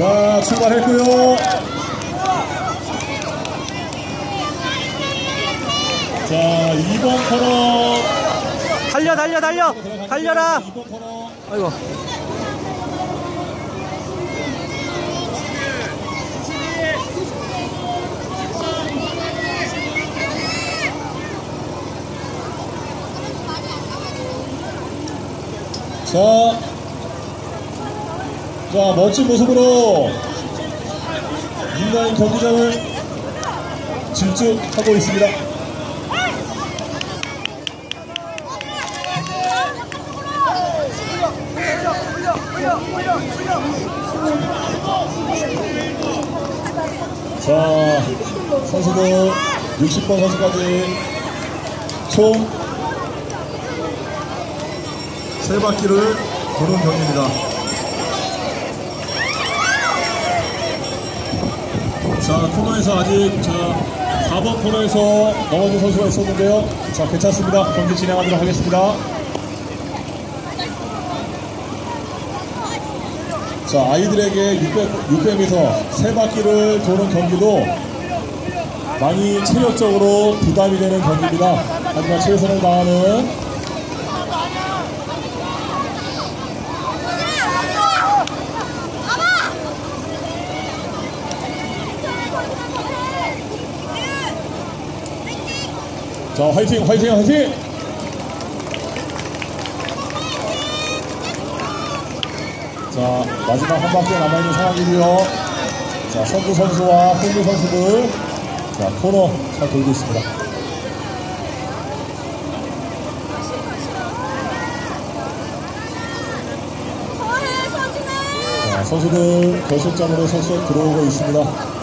자, 출발했고요. 자, 2번 코너. 달려 달려 달려 달려라 2번 코너. 아이고 자, 자, 멋진 모습으로 인라인 경기장을 질주하고 있습니다. 자, 선수들 60번 선수까지 총세 바퀴를 도는 경기입니다. 자, 코너에서 아직 자 4번 코너에서 넘어진 선수가 있었는데요. 자, 괜찮습니다. 경기 진행하도록 하겠습니다. 자, 아이들에게 600, 600m 세 바퀴를 도는 경기도 많이 체력적으로 부담이 되는 경기입니다. 하지만 최선을 다하는 자, 화이팅, 화이팅, 화이팅! 자, 마지막 한 바퀴 남아있는 상황이고요. 자, 선두 선수와 홍미 선수들, 자, 코너 잘 돌고 있습니다. 자, 선수들 결승점으로 선수 들어오고 있습니다.